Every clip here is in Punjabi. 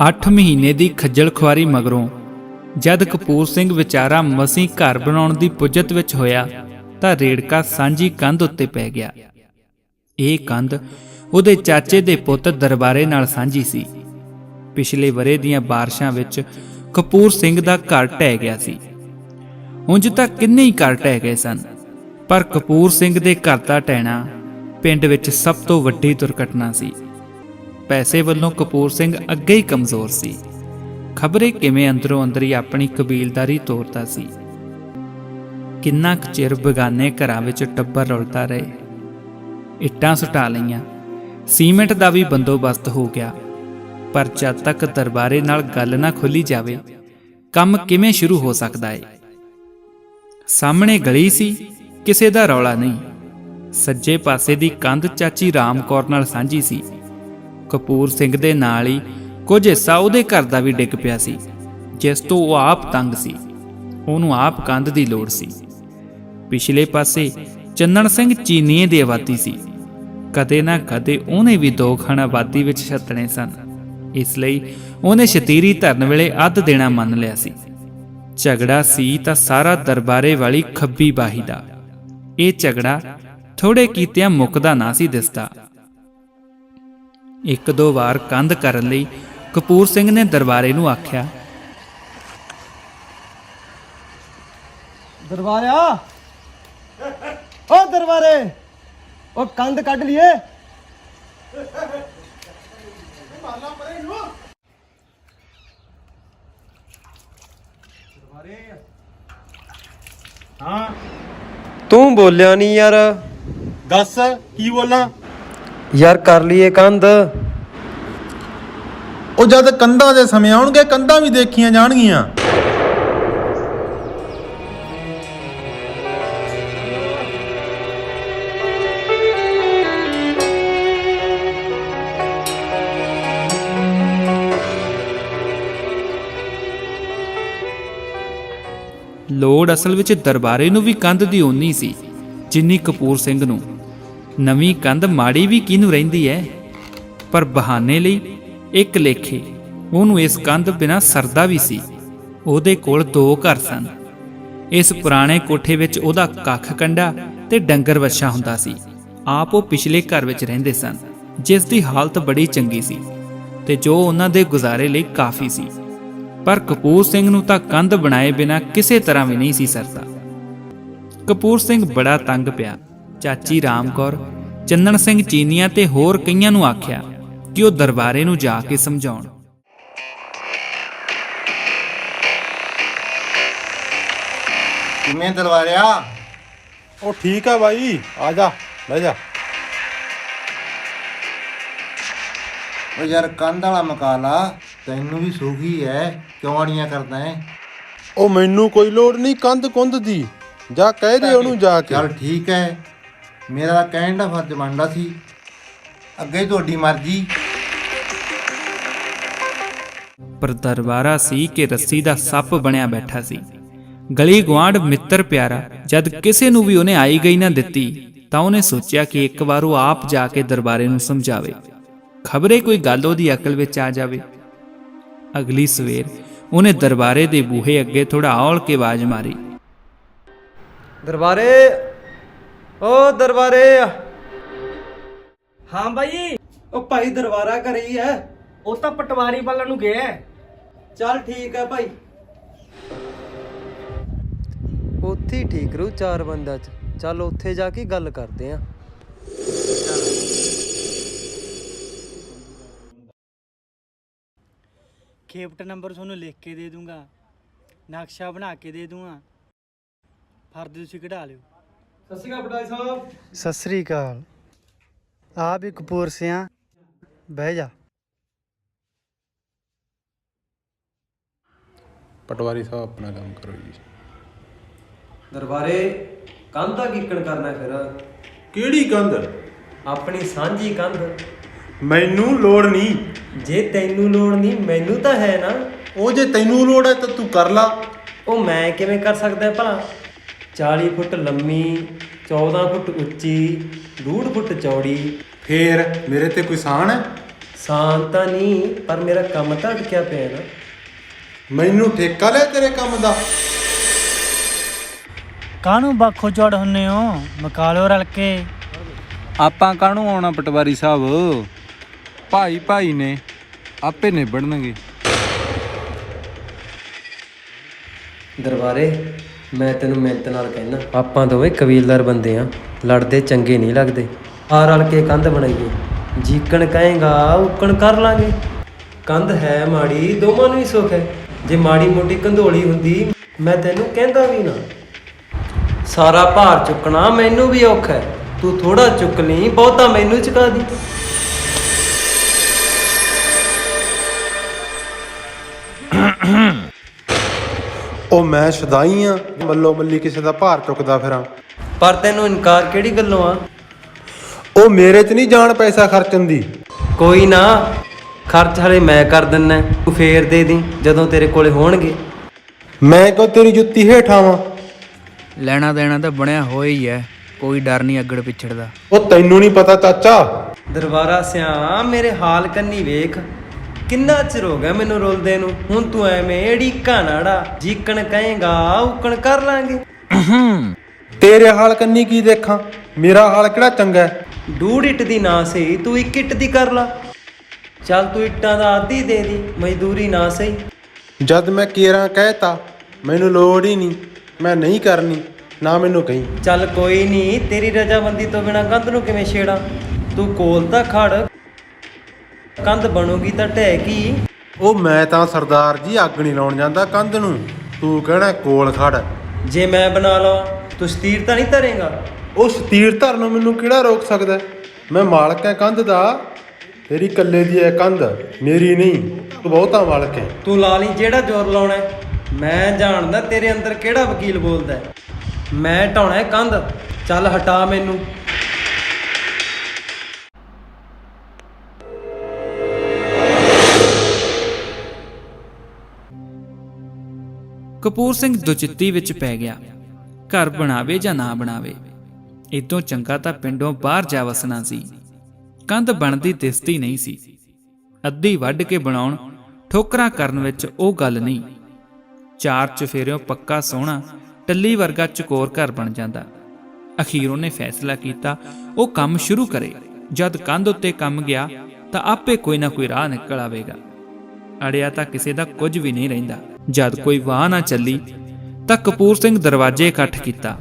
8 ਮਹੀਨੇ ਦੀ ਖੱਜਲ ਖੁਆਰੀ ਮਗਰੋਂ ਜਦ ਕਪੂਰ ਸਿੰਘ ਵਿਚਾਰਾ ਮਸੀਂ ਘਰ ਬਣਾਉਣ ਦੀ ਪੁੱਜਤ ਵਿੱਚ ਹੋਇਆ ਤਾਂ ਰੇੜਕਾ ਸਾਂਝੀ ਕੰਧ ਉੱਤੇ ਪੈ ਗਿਆ। ਇਹ ਕੰਧ ਉਹਦੇ ਚਾਚੇ ਦੇ ਪੁੱਤ ਦਰਬਾਰੇ ਨਾਲ ਸਾਂਝੀ ਸੀ। ਪਿਛਲੇ ਵਰੇ ਦੀਆਂ ਬਾਰਿਸ਼ਾਂ ਵਿੱਚ ਕਪੂਰ ਸਿੰਘ ਦਾ ਘਰ ਢਹਿ ਗਿਆ ਸੀ। ਉਂਝ ਤਾਂ ਕਿੰਨੇ ਹੀ ਘਰ ਢਹਿ ਗਏ ਸਨ, ਪਰ ਕਪੂਰ ਸਿੰਘ ਦੇ ਘਰ ਦਾ ਟਹਿਣਾ ਪਿੰਡ ਵਿੱਚ ਸਭ ਤੋਂ ਵੱਡੀ ਦੁਰਘਟਨਾ ਸੀ। ਪੈਸੇ ਵੱਲੋਂ ਕਪੂਰ ਸਿੰਘ ਅੱਗੇ ਹੀ ਕਮਜ਼ੋਰ ਸੀ। ਖਬਰੇ ਕਿਵੇਂ ਅੰਦਰੋਂ ਅੰਦਰ ਹੀ ਆਪਣੀ ਕਬੀਲਦਾਰੀ ਤੋਰਦਾ ਸੀ। ਕਿੰਨਾ ਕੁ ਚਿਰ ਬਗਾਨੇ ਘਰਾਂ ਵਿੱਚ ਟੱਬਰ ਰੁਲਦਾ ਰਹੇ। ਇੱਟਾਂ ਸੁਟਾ ਲਈਆਂ। ਸੀਮੈਂਟ ਦਾ ਵੀ ਬੰਦੋਬਸਤ ਹੋ ਗਿਆ। ਪਰ ਜਦ ਤੱਕ ਦਰਬਾਰੇ ਨਾਲ ਗੱਲ ਨਾ ਖੁੱਲੀ ਜਾਵੇ, ਕੰਮ ਕਿਵੇਂ ਸ਼ੁਰੂ ਹੋ ਸਕਦਾ ਏ? ਸਾਹਮਣੇ ਗਲੀ ਸੀ, ਕਿਸੇ ਦਾ ਰੌਲਾ ਨਹੀਂ। ਸੱਜੇ ਪਾਸੇ ਦੀ ਕੰਧ ਚਾਚੀ ਰਾਮ ਕੌਰ ਨਾਲ ਸਾਂਝੀ ਸੀ। ਕਪੂਰ ਸਿੰਘ ਦੇ ਨਾਲ ਹੀ ਕੁਝ ਹਿੱਸਾ ਉਹਦੇ ਘਰ ਦਾ ਵੀ ਡਿੱਗ ਪਿਆ ਸੀ, ਜਿਸ ਤੋਂ ਉਹ ਆਪ ਤੰਗ ਸੀ। ਉਹਨੂੰ ਆਪ ਕੰਧ ਦੀ ਲੋੜ ਸੀ। ਪਿਛਲੇ ਪਾਸੇ ਚੰਨਣ ਸਿੰਘ ਚੀਨੀਏ ਦੀ ਆਬਾਦੀ ਸੀ। ਕਦੇ ਨਾ ਕਦੇ ਉਹਨੇ ਵੀ ਦੋ ਖਾਣਾ ਆਬਾਦੀ ਵਿੱਚ ਛੱਤਣੇ ਸਨ। ਇਸ ਲਈ ਉਹਨੇ ਸ਼ਤੀਰੀ ਧਰਨ ਵੇਲੇ ਅੱਧ ਦੇਣਾ ਮੰਨ ਲਿਆ ਸੀ। ਝਗੜਾ ਸੀ ਤਾਂ ਸਾਰਾ ਦਰਬਾਰੇ ਵਾਲੀ ਖੱਬੀ ਬਾਹੀ ਦਾ। ਇਹ ਝਗੜਾ ਥੋੜੇ ਕੀਤਿਆਂ ਮੁੱਕਦਾ ਨਾ ਸੀ ਦਿਸਦਾ। ਇੱਕ ਦੋ ਵਾਰ ਕੰਧ ਕਰਨ ਲਈ ਕਪੂਰ ਸਿੰਘ ਨੇ ਦਰਬਾਰੇ ਨੂੰ ਆਖਿਆ। ਦਰਬਾਰਿਆ? ਓ ਦਰਬਾਰੇ! ਓ ਕੰਧ ਕੱਢ ਲਈਏ। ਹਾਂ। ਤੂੰ ਬੋਲਿਆ ਨਹੀਂ ਯਾਰ। ਦੱਸ ਕੀ ਬੋਲਾਂ? ਯਾਰ ਕਰ ਲਈਏ ਕੰਧ। ਉਹ ਜਦ ਕੰਧਾਂ ਦੇ ਸਮੇਂ ਆਉਣਗੇ ਕੰਧਾਂ ਵੀ ਦੇਖੀਆਂ ਜਾਣਗੀਆਂ। ਲੋੜ ਅਸਲ ਵਿੱਚ ਦਰਬਾਰੇ ਨੂੰ ਵੀ ਕੰਧ ਦੀ ਓਨੀ ਸੀ ਜਿੰਨੀ ਕਪੂਰ ਸਿੰਘ ਨੂੰ। ਨਵੀਂ ਕੰਧ ਮਾੜੀ ਵੀ ਕਿਹਨੂੰ ਰਹਿੰਦੀ ਹੈ ਪਰ ਬਹਾਨੇ ਲਈ ਇੱਕ ਲੇਖੇ, ਉਹਨੂੰ ਇਸ ਕੰਧ ਬਿਨਾ ਸਰਦਾ ਵੀ ਸੀ। ਉਹਦੇ ਕੋਲ ਦੋ ਘਰ ਸਨ। ਇਸ ਪੁਰਾਣੇ ਕੋਠੇ ਵਿੱਚ ਉਹਦਾ ਕੱਖ ਕੰਡਾ ਤੇ ਡੰਗਰ ਵੱਛਾ ਹੁੰਦਾ ਸੀ। ਆਪ ਉਹ ਪਿਛਲੇ ਘਰ ਵਿੱਚ ਰਹਿੰਦੇ ਸਨ, ਜਿਸ ਦੀ ਹਾਲਤ ਬੜੀ ਚੰਗੀ ਸੀ ਤੇ ਜੋ ਉਹਨਾਂ ਦੇ ਗੁਜ਼ਾਰੇ ਲਈ ਕਾਫੀ ਸੀ। ਪਰ ਕਪੂਰ ਸਿੰਘ ਨੂੰ ਤਾਂ ਕੰਧ ਬਣਾਏ ਬਿਨਾ ਕਿਸੇ ਤਰ੍ਹਾਂ ਵੀ ਨਹੀਂ ਸੀ ਸਰਦਾ। ਕਪੂਰ ਸਿੰਘ ਬੜਾ ਤੰਗ ਪਿਆ। ਚਾਚੀ ਰਾਮ ਕੌਰ ਚੰਨਣ ਸਿੰਘ ਚੀਨੀਆਂ ਤੇ ਹੋਰ ਕਈਆਂ ਨੂੰ ਆਖਿਆ ਕਿ ਉਹ ਦਰਬਾਰੇ ਨੂੰ ਜਾ ਕੇ ਸਮਝਾਉਣ। ਕਿਵੇਂ ਦਰਬਾਰਿਆ ਉਹ ਠੀਕ ਆ ਬਾਈ ਆ ਜਾ ਲੈ ਜਾ। ਉਹ ਯਾਰ ਕੰਧ ਵਾਲਾ ਮਕਾਲਾ ਤੈਨੂੰ ਵੀ ਸੁਖੀ ਐ ਕਿਉਂ ਅੜੀਆਂ ਕਰਦਾ ਐ? ਉਹ ਮੈਨੂੰ ਕੋਈ ਲੋੜ ਨਹੀਂ ਕੰਧ ਕੁੰਧ ਦੀ ਜਾ ਕਹਿ ਦੇ ਉਹਨੂੰ ਜਾ ਕੇ। ਚੱਲ ਠੀਕ ਐ ਮੇਰਾ ਕਹਿਣ ਦਾ ਫਰਜ਼ ਬਣਦਾ ਸੀ ਅੱਗੇ ਤੁਹਾਡੀ ਮਰਜ਼ੀ। ਪਰ ਦਰਬਾਰਾ ਸੀ ਕਿ ਰੱਸੀ ਦਾ ਸੱਪ ਬਣਿਆ ਬੈਠਾ ਸੀ। ਗਲੀ ਗੁਆਂਢ ਮਿੱਤਰ ਪਿਆਰਾ ਜਦ ਕਿਸੇ ਨੂੰ ਵੀ ਉਹਨੇ ਆਈ ਗਈ ਨਾ ਦਿੱਤੀ ਤਾਂ ਉਹਨੇ ਸੋਚਿਆ ਕਿ ਇੱਕ ਵਾਰ ਉਹ ਆਪ ਜਾ ਕੇ ਦਰਬਾਰੇ ਨੂੰ ਸਮਝਾਵੇ। ਖਬਰੇ ਕੋਈ ਗੱਲ ਉਹਦੀ ਅਕਲ ਵਿੱਚ ਆ ਜਾਵੇ। ਅਗਲੀ ਸਵੇਰ ਉਹਨੇ ਦਰਬਾਰੇ ਦੇ ਬੂਹੇ ਅੱਗੇ ਥੋੜਾ ਔਲ ਕੇ ਆਵਾਜ਼ ਮਾਰੀ। ਦਰਬਾਰੇ ਓ ਦਰਬਾਰੇ। ਹਾਂ ਬਾਈ। ਓ ਭਾਈ ਦਰਬਾਰਾ ਘਰੇ ਹੀ ਐ ਉਹ ਤਾਂ ਪਟਵਾਰੀ ਵੱਲ ਨੂੰ ਗਿਆ। ਹੈ। ਚੱਲ ਠੀਕ ਐ ਭਾਈ। ਉੱਥੇ ਹੀ ਠੀਕ ਰੂ ਚਾਰ ਬੰਦਾ ਚ। ਚੱਲ ਉੱਥੇ ਜਾ ਕੇ ਗੱਲ ਕਰਦੇ ਆ। ਖੇਪਟ ਨੰਬਰ ਤੁਹਾਨੂੰ ਲਿਖ ਕੇ ਦੇ ਦੂੰਗਾ। ਨਕਸ਼ਾ ਬਣਾ ਕੇ ਦੇ ਦੂੰਗਾ। ਫਰਦ ਤੁਸੀਂ ਕਢਾ ਲਿਓ। ਸਤਿ ਸ੍ਰੀ ਅਕਾਲ ਆ ਵੀ ਕਪੂਰ ਸਿਆਂ। ਬਹਿ ਜਾ। ਪਟਵਾਰੀ ਸਾਹਿਬ ਆਪਣਾ ਕੰਮ ਕਰੋ ਜੀ। ਦਰਬਾਰੇ ਕੰਧ ਦਾ ਕੀਕਣ ਕਰਨਾ ਫਿਰ। ਕਿਹੜੀ ਕੰਧ? ਆਪਣੀ ਸਾਂਝੀ ਕੰਧ। ਮੈਨੂੰ ਲੋੜ ਨਹੀਂ। ਜੇ ਤੈਨੂੰ ਲੋੜ ਨਹੀਂ ਮੈਨੂੰ ਤਾਂ ਹੈ ਨਾ। ਉਹ ਜੇ ਤੈਨੂੰ ਲੋੜ ਹੈ ਤਾਂ ਤੂੰ ਕਰ ਲਾ। ਉਹ ਮੈਂ ਕਿਵੇਂ ਕਰ ਸਕਦਾ ਭਲਾ? 40 ਫੁੱਟ ਲੰਮੀ 14 ਫੁੱਟ ਉੱਚੀ 2.5 ਫੁੱਟ ਚੌੜੀ। ਫੇਰ ਮੇਰੇ ਤੇ ਕੋਈ ਸਾਨ ਹੈ? ਸ਼ਾਂਤ ਤਾਂ ਨਹੀਂ ਪਰ ਮੇਰਾ ਕੰਮ ਤਾਂ ਅਟਕਿਆ ਪਿਆ ਨਾ। ਮੈਨੂੰ ਠੇਕਾ ਲਿਆ ਤੇਰੇ ਕੰਮ ਦਾ। ਕਾਹਨੂੰ ਬਾਖੋ ਚੜ ਹੁੰਨੇ ਹੋ? ਮਕਾ ਲਿਓ ਰਲ ਕੇ। ਆਪਾਂ ਕਾਹਨੂੰ ਆਉਣਾ ਪਟਵਾਰੀ ਸਾਹਿਬ? ਭਾਈ ਭਾਈ ਨੇ ਆਪੇ ਨਿਬੜਨਗੇ। ਦਰਬਾਰੇ ਮੈਂ ਤੈਨੂੰ ਮਿਹਨਤ ਨਾਲ ਕਹਿਣਾ ਆਪਾਂ ਦੋਵੇਂ ਕਬੀਲਦਾਰ ਬੰਦੇ ਆ ਲੜਦੇ ਚੰਗੇ ਨਹੀਂ ਲੱਗਦੇ ਆ ਰਲ ਕੇ ਕੰਧ ਬਣਾਈਏ ਜੀਕਣ ਕਹੇਗਾ ਉਕਣ ਕਰ ਲਾਂਗੇ ਕੰਧ ਹੈ ਮਾੜੀ ਦੋਵਾਂ ਨੂੰ ਹੀ ਸੁੱਖ ਹੈ ਜੇ ਮਾੜੀ ਮੋਟੀ ਕੰਧੋਲੀ ਹੁੰਦੀ ਮੈਂ ਤੈਨੂੰ ਕਹਿੰਦਾ ਵੀ ਨਾ ਸਾਰਾ ਭਾਰ ਚੁੱਕਣਾ ਮੈਨੂੰ ਵੀ ਔਖਾ ਹੈ ਤੂੰ ਥੋੜਾ ਚੁੱਕ ਲਈ ਬਹੁਤਾ ਮੈਨੂੰ ਚੁਕਾ ਦੀ ਉਹ ਮੈਂ ਸ਼ਦਾਈ ਆ ਮੱਲੋ ਮੱਲੀ ਕਿਸੇ ਦਾ ਭਾਰ ਚੁੱਕਦਾ ਫਿਰਾਂ। ਪਰ ਤੈਨੂੰ ਇਨਕਾਰ ਕਿਹੜੀ ਗੱਲੋਂ ਆ? ਉਹ ਮੇਰੇ 'ਚ ਨਹੀਂ ਜਾਣ ਪੈਸਾ ਖਰਚਣ ਦੀ। ਕੋਈ ਨਾ ਖਰਚ ਹਲੇ ਮੈਂ ਕਰ ਦਿੰਨਾ ਤੂੰ ਫੇਰ ਦੇ ਦੀ ਜਦੋਂ ਤੇਰੇ ਕੋਲੇ ਹੋਣਗੇ। ਮੈਂ ਕਿਉਂ ਤੇਰੀ ਜੁੱਤੀ ਹੇਠਾਂ ਵਾਂ? ਲੈਣਾ ਦੇਣਾ ਤਾਂ ਬਣਿਆ ਹੋਇਆ ਹੀ ਹੈ ਕੋਈ ਡਰ ਨਹੀਂ ਅੱਗੜ ਪਿਛੜ ਦਾ। ਉਹ ਤੈਨੂੰ ਨਹੀਂ ਪਤਾ ਚਾਚਾ। ਦਰਬਾਰਾ ਸਿਆ ਮੇਰੇ ਹਾਲ ਕੰਨੀ ਵੇਖ। ਕਿੰਨਾ ਚਿਰ ਹੋ ਗਿਆ ਮੈਨੂੰ ਰੋਲਦੇ ਨੂੰ? ਹੁਣ ਤੂੰ ਐਵੇਂ ਏੜੀਕਾ ਨਾੜਾ ਜੀਕਣ ਕਹੇਗਾ ਉਕਣ ਕਰ ਲਾਂਗੇ। ਤੇਰੇ ਹਾਲ ਕੰਨੀ ਕੀ ਦੇਖਾਂ? ਮੇਰਾ ਹਾਲ ਕਿਹੜਾ ਚੰਗਾ ਹੈ? ਡੂੜ ਇੱਟ ਦੀ ਨਾ ਸਹੀ ਤੂੰ ਇੱਕ ਇੱਟ ਦੀ ਕਰ ਲਾ। ਚੱਲ ਤੂੰ ਇੱਟਾਂ ਦਾ ਆਦੀ ਦੇ ਦੀ ਮਜ਼ਦੂਰੀ ਨਾ ਸਹੀ। ਜਦ ਮੈਂ ਕੇਰਾਂ ਕਹਿਤਾ ਮੈਨੂੰ ਲੋੜ ਹੀ ਨਹੀਂ ਮੈਂ ਨਹੀਂ ਕਰਨੀ ਨਾ ਮੈਨੂੰ ਕਹੀਂ। ਚੱਲ ਕੋਈ ਨਹੀਂ ਤੇਰੀ ਰਜਾਮੰਦੀ ਤੋਂ ਬਿਨਾ ਕੰਧ ਨੂੰ ਕਿਵੇਂ ਛੇੜਾਂ? ਤੂੰ ਕੋਲ ਤਾਂ ਖੜ ਕੰਧ ਬਣੂਗੀ ਤਾਂ ਢਹਿ ਕੀ? ਉਹ ਮੈਂ ਤਾਂ ਸਰਦਾਰ ਜੀ ਅੱਗ ਨਹੀਂ ਲਾਉਣ ਜਾਂਦਾ ਕੰਧ ਨੂੰ। ਤੂੰ ਕਹਿਣਾ ਕੋਲ ਖੜ? ਜੇ ਮੈਂ ਬਣਾ ਲਵਾਂ ਤੂੰ ਸਤੀਰ ਤਾਂ ਨਹੀਂ ਧਰੇਗਾ? ਉਹ ਸਤੀਰ ਧਰਨ ਨੂੰ ਮੈਨੂੰ ਕਿਹੜਾ ਰੋਕ ਸਕਦਾ? ਹੈ? ਮੈਂ ਮਾਲਕ ਹੈ ਕੰਧ ਦਾ। ਤੇਰੀ ਕੱਲੇ ਦੀ ਹੈ ਕੰਧ ਮੇਰੀ ਨਹੀਂ। ਤੂੰ ਬਹੁਤਾ ਮਾਲਕ ਹੈ। ਤੂੰ ਲਾ ਲਈ ਜਿਹੜਾ ਜ਼ੋਰ ਲਾਉਣਾ ਹੈ। ਮੈਂ ਜਾਣਦਾ ਤੇਰੇ ਅੰਦਰ ਕਿਹੜਾ ਵਕੀਲ ਬੋਲਦਾ ਹੈ। ਮੈਂ ਢਾਉਣਾ ਹੈ ਕੰਧ। ਚੱਲ ਹਟਾ ਮੈਨੂੰ। ਕਪੂਰ ਸਿੰਘ ਦੁਚਿੱਤੀ ਵਿੱਚ ਪੈ ਗਿਆ। ਘਰ ਬਣਾਵੇ ਜਾਂ ਨਾ ਬਣਾਵੇ ਇਦੋਂ ਚੰਗਾ ਤਾਂ ਪਿੰਡੋਂ ਬਾਹਰ ਜਾ ਵਸਣਾ ਸੀ। ਕੰਧ ਬਣਦੀ ਦਿਸਦੀ ਨਹੀਂ ਸੀ। ਅੱਧੀ ਵੱਢ ਕੇ ਬਣਾਉਣ, ਠੋਕਰਾਂ ਕਰਨ ਵਿੱਚ ਉਹ ਗੱਲ ਨਹੀਂ। ਚਾਰ ਚਫੇਰਿਓਂ ਪੱਕਾ ਸੋਹਣਾ, ਟੱਲੀ ਵਰਗਾ ਚਕੋਰ ਘਰ ਬਣ ਜਾਂਦਾ। ਅਖੀਰ ਉਹਨੇ ਫੈਸਲਾ ਕੀਤਾ, ਉਹ ਕੰਮ ਸ਼ੁਰੂ ਕਰੇ। ਜਦ ਕੰਧ ਉੱਤੇ ਕੰਮ ਗਿਆ, ਤਾਂ ਆਪੇ ਕੋਈ ਨਾ ਕੋਈ ਰਾਹ ਨਿਕਲ ਆਵੇਗਾ। ਅੜਿਆ ਤਾਂ ਕਿਸੇ ਦਾ ਕੁਝ ਵੀ ਨਹੀਂ ਰਹਿੰਦਾ। ਜਦ ਕੋਈ ਵਾਹ ਨਾ ਚੱਲੀ ਤਾਂ ਕਪੂਰ ਸਿੰਘ ਦਰਵਾਜ਼ੇ ਇਕੱਠ ਕੀਤਾ।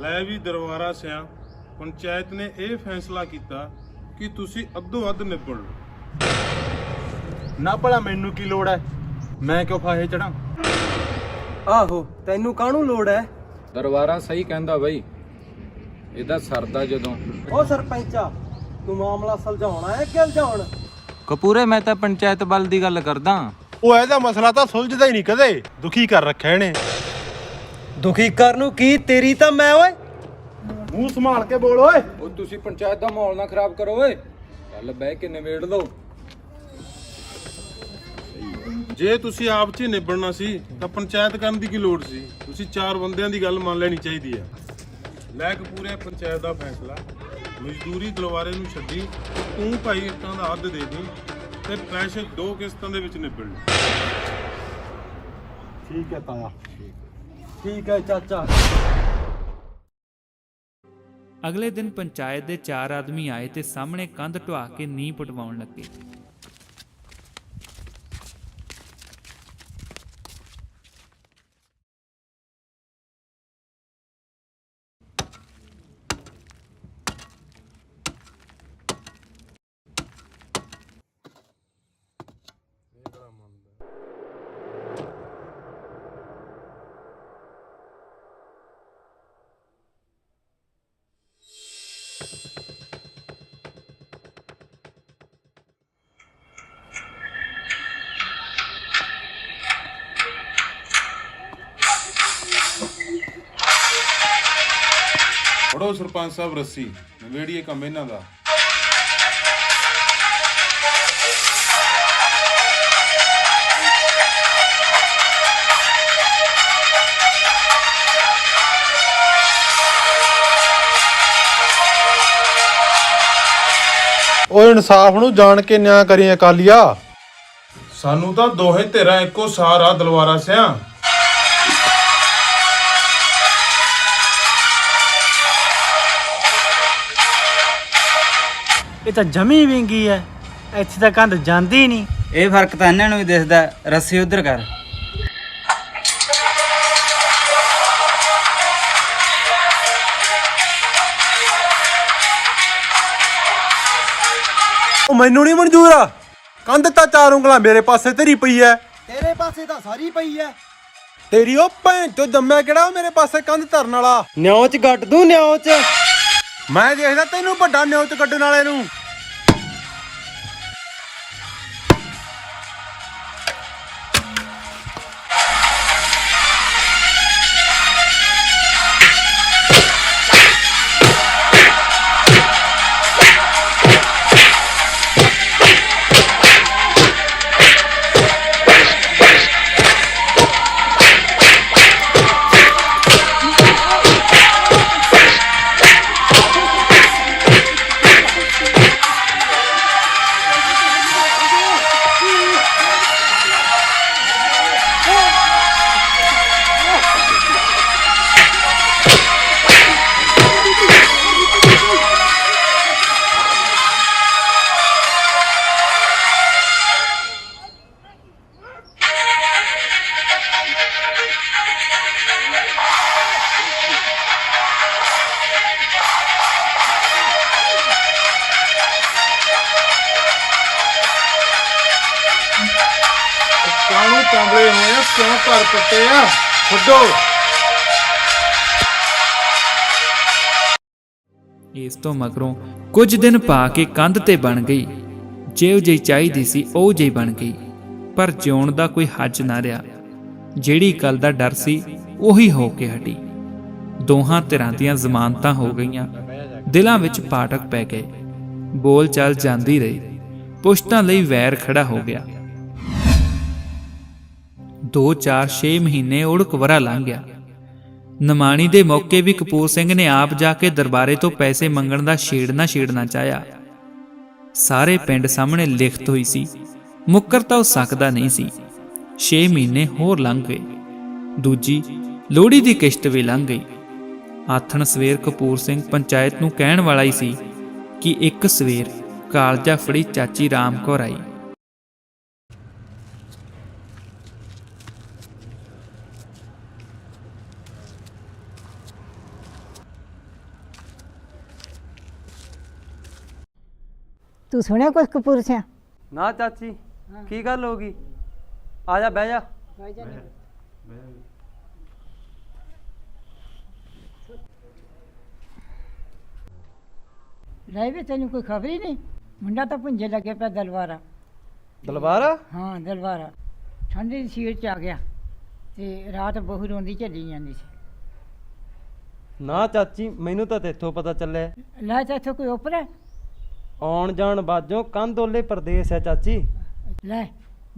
ਲੈ ਵੀ ਦਰਬਾਰਾ ਸਿਆ ਪੰਚਾਇਤ ਨੇ ਇਹ ਫੈਸਲਾ ਕੀਤਾ ਕਿ ਤੁਸੀਂ ਅੱਧੋ ਅੱਧ ਨਿਬੜ ਲਓ। ਨਾ ਭਲਾ ਮੈਨੂੰ ਕੀ ਲੋੜ ਹੈ? ਮੈਂ ਕਿਉਂ ਫਾਹੇ ਚੜਾਂ ਆਹੋ ਤੈਨੂੰ ਕਾਹਨੂੰ ਲੋੜ ਹੈ? ਦਰਬਾਰਾ ਸਹੀ ਕਹਿੰਦਾ ਬਈ ਇਹਦਾ ਸਰਦਾ ਜਦੋਂ। ਓ ਸਰਪੰਚਾ ਤੂੰ ਮਾਮਲਾ ਸੁਲਝਾਉਣਾ ਹੈ ਕਿ ਉਲਝਾਉਣ? ਕਪੂਰੇ ਮੈਂ ਤਾਂ ਪੰਚਾਇਤ ਬਲ ਦੀ ਗੱਲ ਕਰਦਾ। ਉਹ ਇਹਦਾ ਮਸਲਾ ਤਾਂ ਸੁਲਝਦਾ ਹੀ ਨਹੀਂ ਕਦੇ। ਦੁਖੀ ਕਰ ਰੱਖਿਆ ਇਹਨੇ। ਦੁਖੀ ਕਰ ਨੂੰ ਕੀ ਤੇਰੀ ਤਾਂ ਮੈਂ ਓਏ? ਮੂੰਹ ਸੰਭਾਲ ਕੇ ਬੋਲ ਓਏ। ਉਹ ਤੁਸੀਂ ਪੰਚਾਇਤ ਦਾ ਮਾਹੌਲ ਨਾ ਖਰਾਬ ਕਰੋ ਓਏ। ਚੱਲ ਬਹਿ ਕੇ ਨਿਬੇੜ ਲਓ। ਜੇ ਤੁਸੀਂ ਆਪ 'ਚ ਹੀ ਨਿਬੜਨਾ ਸੀ ਤਾਂ ਪੰਚਾਇਤ ਕਰਨ ਦੀ ਕੀ ਲੋੜ ਸੀ? ਤੁਸੀਂ ਚਾਰ ਬੰਦਿਆਂ ਦੀ ਗੱਲ ਮੰਨ ਲੈਣੀ ਚਾਹੀਦੀ ਹੈ ਲੈ ਕੇ ਪੂਰੇ ਪੰਚਾਇਤ ਦਾ ਫੈਸਲਾ। ਮਜ਼ਦੂਰੀ ਦਲਵਾਰੇ ਨੂੰ ਛੱਡੀ ਤੂੰ ਭਾਈ ਇੱਟਾਂ ਦਾ ਅੱਧ ਦੇ ਦੀ ਤੇ ਪੈਸੇ ਦੋ ਕਿਸ਼ਤਾਂ ਦੇ ਵਿੱਚ ਨਿਬੜ ਲਓ ਠੀਕ ਹੈ ਤਾਇਆ। ਠੀਕ। ਹੈ ਚਾਚਾ। ਅਗਲੇ ਦਿਨ ਪੰਚਾਇਤ ਦੇ ਚਾਰ ਆਦਮੀ ਆਏ ਤੇ ਸਾਹਮਣੇ ਕੰਧ ਢਵਾ ਕੇ ਨੀਂਹ ਪਟਵਾਉਣ ਲੱਗੇ। ਫੜੋ ਸਰਪੰਚ ਸਾਹਿਬ ਰੱਸੀ ਨਵੇੜੀਏ ਕੰਮ ਇਹਨਾਂ ਦਾ। ਓਏ ਇਨਸਾਫ ਨੂੰ ਜਾਣ ਕੇ ਨਿਆਂ ਕਰੀ ਅਕਾਲੀਆ। ਸਾਨੂੰ ਤਾਂ ਦੋਹੇ ਤੇਰਾ ਇੱਕੋ ਸਾਰ ਆ ਦਲਵਾਰਾ ਸਿਆ। ਇਹ ਤਾਂ ਜਮੀ ਵਿੰਗੀ ਐ। ਇੱਥੇ ਤਾਂ ਕੰਧ ਜਾਂਦੀ ਨਹੀਂ ਇਹ ਫ਼ਰਕ ਤਾਂ ਇਹਨਾਂ ਨੂੰ ਵੀ ਦਿਸਦਾ ਰੱਸੀ ਉਧਰ ਕਰ। ਉਹ ਮੈਨੂੰ ਨਹੀਂ ਮਨਜ਼ੂਰ ਆ। ਕੰਧ ਤਾਂ ਚਾਰ ਉਂਗਲਾਂ ਮੇਰੇ ਪਾਸੇ ਤੇਰੀ ਪਈ ਐ। ਤੇਰੇ ਪਾਸੇ ਤਾਂ ਸਾਰੀ ਪਈ ਐ। ਤੇਰੀ ਉਹ ਭੈਣ ਚੋ ਜੰਮਿਆ ਕਿਹੜਾ ਉਹ ਮੇਰੇ ਪਾਸੇ ਕੰਧ ਧਰਨ ਵਾਲਾ? ਨਿਉ ਚ ਗੱਡ ਦੂੰ ਨਿਉ ਚ। ਮੈਂ ਦੇਖਦਾ ਤੈਨੂੰ ਵੱਡਾ ਨਿਉ ਚ ਕੱਢਣ ਵਾਲੇ ਨੂੰ। ਕਾਹਨੂੰ ਕੰਬਲੇ ਹੋਏ ਆ ਕਿਉਂ ਘਰ ਪੱਟੇ ਆ। ਛੱਡੋ ਇਸ ਤੋਂ ਮਗਰੋਂ ਕੁਝ ਦਿਨ ਪਾ ਕੇ ਕੰਧ ਤੇ ਬਣ ਗਈ। ਜਿਹੋ ਜਿਹੀ ਚਾਹੀਦੀ ਸੀ, ਉਹ ਜਿਹੀ ਬਣ ਗਈ। ਪਰ ਜਿਉਣ ਦਾ ਕੋਈ ਹੱਜ ਨਾ ਰਿਹਾ। ਜਿਹੜੀ ਗੱਲ ਦਾ ਡਰ ਸੀ, ਉਹੀ ਹੋ ਕੇ ਹਟੀ। ਦੋਹਾਂ ਧਿਰਾਂ ਦੀਆਂ ਜ਼ਮਾਨਤਾਂ ਹੋ ਗਈਆਂ। ਦਿਲਾਂ ਵਿੱਚ ਪਾਟਕ ਪੈ ਗਏ। ਬੋਲ ਚਾਲ ਜਾਂਦੀ ਰਹੀ। ਪੁਸ਼ਤਾਂ ਲਈ ਵੈਰ ਖੜਾ ਹੋ ਗਿਆ। 2 4 6 ਮਹੀਨੇ ਉੜਕ ਵਰਾ ਲੰਘ ਗਿਆ। ਨਮਾਣੀ ਦੇ ਮੌਕੇ ਵੀ ਕਪੂਰ ਸਿੰਘ ਨੇ ਆਪ ਜਾ ਕੇ ਦਰਬਾਰੇ ਤੋਂ ਪੈਸੇ ਮੰਗਣ ਦਾ ਛੇੜਨਾ ਛੇੜਨਾ ਚਾਹਿਆ। ਸਾਰੇ ਪਿੰਡ ਸਾਹਮਣੇ ਲਿਖਤ ਹੋਈ ਸੀ, ਮੁੱਕਰ ਤਾਂ ਉਹ ਸਕਦਾ ਨਹੀਂ ਸੀ। 6 ਮਹੀਨੇ ਹੋਰ ਲੰਘ ਗਏ। ਦੂਜੀ, ਲੋਹੜੀ ਦੀ ਕਿਸ਼ਤ ਵੀ ਲੰਘ ਗਈ। ਆਥਣ ਸਵੇਰ ਕਪੂਰ ਸਿੰਘ ਪੰਚਾਇਤ ਨੂੰ ਕਹਿਣ ਵਾਲਾ ਹੀ ਸੀ ਕਿ ਇੱਕ ਸਵੇਰ ਕਾਲਜਾ ਫੜੀ ਚਾਚੀ ਰਾਮ ਕੌਰ ਆਈ। ਤੂੰ ਸੁਣਿਆ ਕੁਛ ਕਪੂਰ ਸਿਆ ਨਾ ਚਾਚੀ ਕੀ ਗੱਲ ਹੋ ਗਈ? ਆ ਜਾ ਬਹਿ ਜਾ। ਰਹਿ ਵੀ ਤੈਨੂੰ ਕੋਈ ਖਬਰ ਹੀ ਨਹੀਂ? ਮੁੰਡਾ ਤਾਂ ਪੁੰਜੇ ਲੱਗੇ ਪਿਆ ਦਲਵਾਰਾ। ਦਲਵਾਰਾ? ਹਾਂ ਦਲਵਾਰਾ। ਠੰਡੇ ਦੀ ਸੀਟ ਚ ਆ ਗਿਆ ਤੇ ਰਾਤ ਬਹੂ ਰੋਂਦੀ ਚੱਲੀ ਜਾਂਦੀ ਸੀ। ਨਾ ਚਾਚੀ ਮੈਨੂੰ ਤਾਂ ਤੇਥੋਂ ਪਤਾ ਚੱਲਿਆ। ਲੈ ਤਾਂ ਇੱਥੋਂ ਕੋਈ ਉਪਰ ਆਉਣ ਜਾਣ ਬਾਜੋਂ ਕੰਦੋਲੇ ਪ੍ਰਦੇਸ਼ ਹੈ ਚਾਚੀ। ਲੈ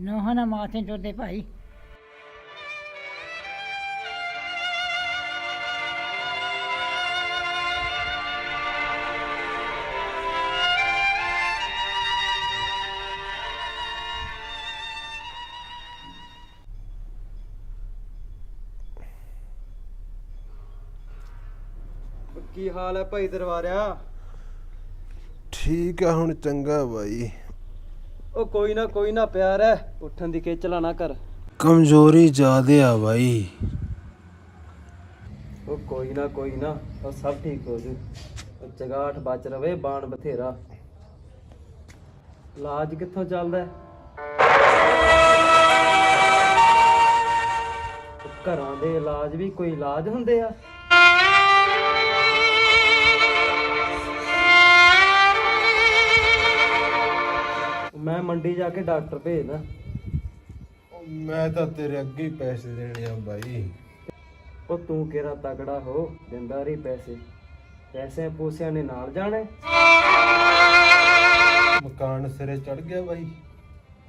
ਨੋਹਾਂ ਨਾ ਮਾਥੇ ਟੁੱਟਦੇ ਭਾਈ। ਕੀ ਹਾਲ ਹੈ ਭਾਈ ਦਰਬਾਰਿਆ? ਠੀਕ ਆ ਹੁਣ ਚੰਗਾ ਬਾਈ। ਉਹ ਕੋਈ ਨਾ ਕੋਈ ਨਾ ਪਿਆਰ ਹੈ ਉੱਠਣ ਦੀ ਖੇਚਲਾ ਨਾ ਕਰ। ਕਮਜ਼ੋਰੀ ਜ਼ਿਆਦੇ ਆ ਬਾਈ। ਉਹ ਕੋਈ ਨਾ ਕੋਈ ਨਾ ਉਹ ਸਭ ਠੀਕ ਹੋ ਜੂ। ਉਹ ਚਗਾਠ ਬਚ ਰਵੇ ਬਾਣ ਬਥੇਰਾ। ਇਲਾਜ ਕਿੱਥੋਂ ਚੱਲਦਾ ਹੈ? ਘਰਾਂ ਦੇ ਇਲਾਜ ਵੀ ਕੋਈ ਇਲਾਜ ਹੁੰਦੇ ਆ? ਮੈਂ ਮੰਡੀ ਜਾ ਕੇ ਡਾਕਟਰ ਭੇਜਦਾ। ਮੈਂ ਤਾਂ ਤੇਰੇ ਅੱਗੇ ਹੀ ਪੈਸੇ ਦੇਣੇ ਆ ਬਾਈ। ਉਹ ਤੂੰ ਕਿਹੜਾ ਤਗੜਾ ਹੋ ਦਿੰਦਾ ਰਹੀ ਪੈਸੇ। ਪੈਸੇ ਪੂਸਿਆਂ ਨੇ ਨਾਲ ਜਾਣੇ ਮਕਾਨ ਸਿਰੇ ਚੜ ਗਿਆ ਬਾਈ।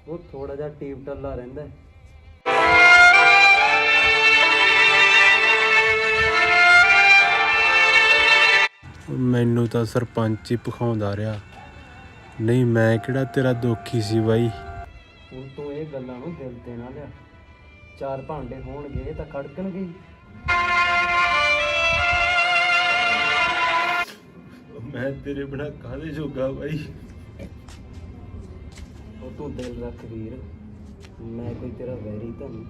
ਉਹ ਥੋੜਾ ਜਿਹਾ ਟੀਪ ਟੱਲਾ ਰਹਿੰਦਾ ਹੈ। ਮੈਨੂੰ ਤਾਂ ਸਰਪੰਚ ਹੀ ਪਖਾਉਂਦਾ ਰਿਹਾ। ਨਹੀਂ ਮੈਂ ਕਿਹੜਾ ਤੇਰਾ ਦੋਖੀ ਸੀ ਬਾਈ? ਹੁਣ ਤੂੰ ਇਹ ਗੱਲਾਂ ਨੂੰ ਦਿਲ ਤੇ ਨਾ ਲਿਆ। ਚਾਰ ਭਾਂਡੇ ਹੋਣਗੇ ਤਾਂ ਖੜਕਣਗੇ ਹੀ। ਮੈਂ ਤੇਰੇ ਬਿਨਾ ਕਾਹਦੇ ਜੋਗਾ ਬਾਈ? ਉਹ ਤੂੰ ਦਿਲ ਰੱਖ ਵੀਰ। ਮੈਂ ਕੋਈ ਤੇਰਾ ਵੈਰੀ ਤਾਂ ਨਹੀਂ।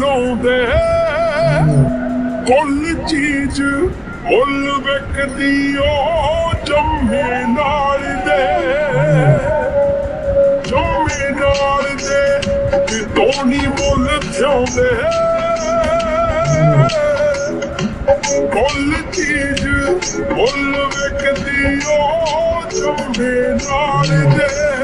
ਲਾਉਂਦੇ ਕੁੱਲ ਚੀਜ਼ ਮੁੱਲ ਵੇਖਦੀ ਉਹ ਜੰਮੇ ਨਾਲ ਦੇ। ਜੰਮੇ ਨਾਲ ਦੇ ਤੇ ਦੋਨੀ ਮੁੱਲ ਥਿਆਉਂਦੇ ਕੁੱਲ ਚੀਜ਼ ਮੁੱਲ ਵੇਖਦੀ ਉਹ ਜੰਮੇ ਨਾਲ ਦੇ।